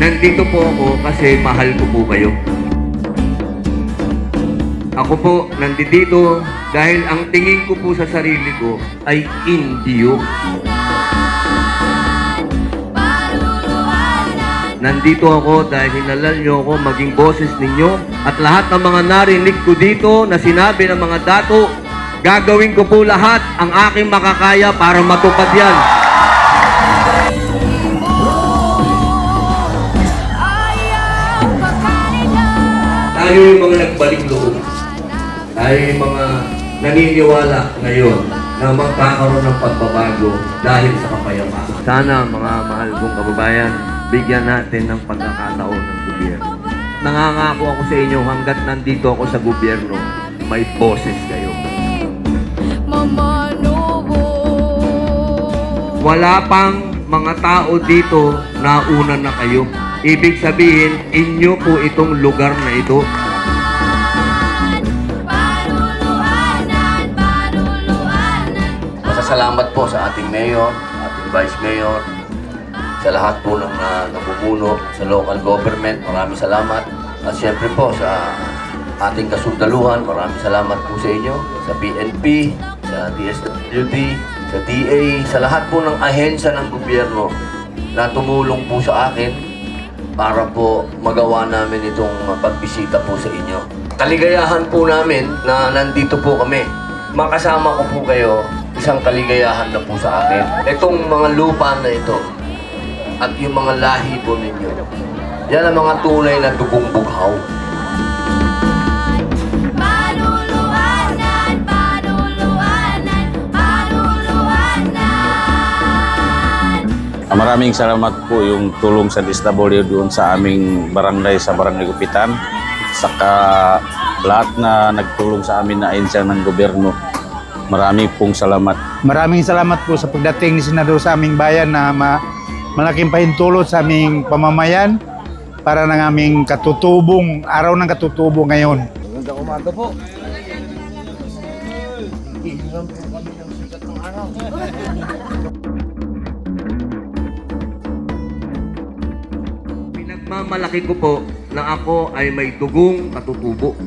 nandito po ako kasi mahal ko po kayo. Ako po nandito dahil ang tingin ko po sa sarili ko ay indio. Nandito ako dahil hinalal niyo ako maging boses ninyo at lahat ng mga narinig ko dito na sinabi ng mga dato, gagawin ko po lahat ang aking makakaya para matupad yan. Tayo yung mga nagbalik loob. Tayo yung mga naniniwala ngayon na magkakaroon ng pagbabago dahil sa kapayapaan. Sana mga mahal kong kababayan, bigyan natin ng pagkakataon ng gobyerno. Nangangako ako sa inyo hanggat nandito ako sa gobyerno, may boses kayo. Wala pang mga tao dito na una na kayo. Ibig sabihin, inyo po itong lugar na ito. Masasalamat po sa ating mayor, ating vice mayor, sa lahat po ng uh, namumuno sa local government. Maraming salamat. At siyempre po sa ating kasundaluhan, maraming salamat po sa inyo, sa PNP, sa DSWD, sa DA, sa lahat po ng ahensya ng gobyerno na tumulong po sa akin para po magawa namin itong pagbisita po sa inyo. Kaligayahan po namin na nandito po kami. Makasama ko po kayo, isang kaligayahan na po sa akin. Itong mga lupa na ito at yung mga lahi po ninyo, yan ang mga tunay na dugong bughaw. Maraming salamat po yung tulong sa DSW doon sa aming barangay sa Barangay Gupitan. Saka lahat na nagtulong sa amin na ahensya ng gobyerno. Marami pong salamat. Maraming salamat po sa pagdating ni Senador sa aming bayan na ma malaking pahintulot sa aming pamamayan para ng aming katutubong, araw ng katutubo ngayon. Pinagmamalaki ko po na ako ay may dugong katutubo.